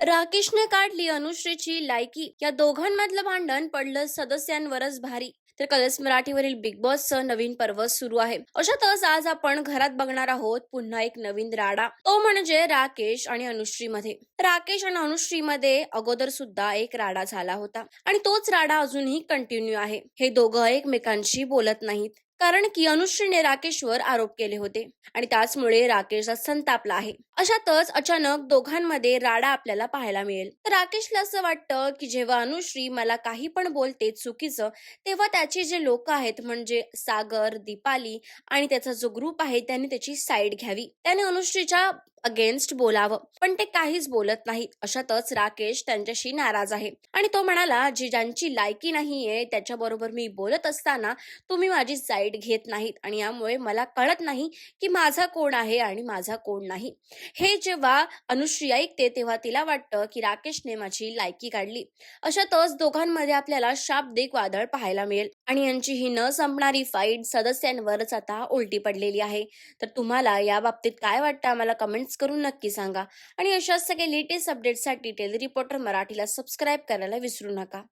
राकेशने काढली अनुश्रीची लायकी. या दोघांमधलं भांडण पडलं सदस्यांवरच भारी. तर कलर्स मराठीवरील बिग बॉसचं नवीन पर्व सुरू आहे. अशातच आज आपण घरात बघणार आहोत पुन्हा एक नवीन राडा. तो म्हणजे राकेश आणि अनुश्री मध्ये राकेश आणि अनुश्री मध्ये अगोदर सुद्धा एक राडा झाला होता. आणि तोच राडा अजूनही कंटिन्यू आहे. हे दोघं एकमेकांशी बोलत नाहीत. कारण की अनुश्रीने राकेशवर आरोप केले होते आणि त्याचमुळे राकेशला संतापला आहे अशातच अचानक दोघांमध्ये राडा आपल्याला पाहायला मिळेल. तर राकेशला असं वाटतं की जेव्हा अनुश्री मला काही पण बोलते चुकीचं तेव्हा त्याचे जे लोक आहेत म्हणजे सागर दीपाली आणि त्याचा जो ग्रुप आहे त्याने त्याची साईड घ्यावी. त्याने अनुश्रीच्या अगेन्स्ट बोलावं. पण ते काहीच बोलत नाहीत. अशातच राकेश त्यांच्याशी नाराज आहे. आणि तो म्हणाला जी ज्यांची लायकी नाहीये त्याच्याबरोबर मी बोलत असताना तुम्ही माझी साईड घेत नाहीत. आणि यामुळे मला कळत नाही की माझा कोण आहे आणि माझा कोण नाही. हे जेव्हा अनुश्री ऐकते तेव्हा तिला वाटतं की राकेशने माझी लायकी काढली. अशातच दोघांमध्ये आपल्याला शाब्दिक वादळ पाहायला मिळेल. आणि यांची ही न संपणारी फाईट सदस्यांवरच आता उलटी पडलेली आहे. तर तुम्हाला या बाबतीत काय वाटतं? आम्हाला कमेंट्स करून नक्की सांगा. आणि अशाच सगळे लेटेस्ट अपडेटसाठी टेलर रिपोर्टर मराठीला सबस्क्राईब करायला विसरू नका.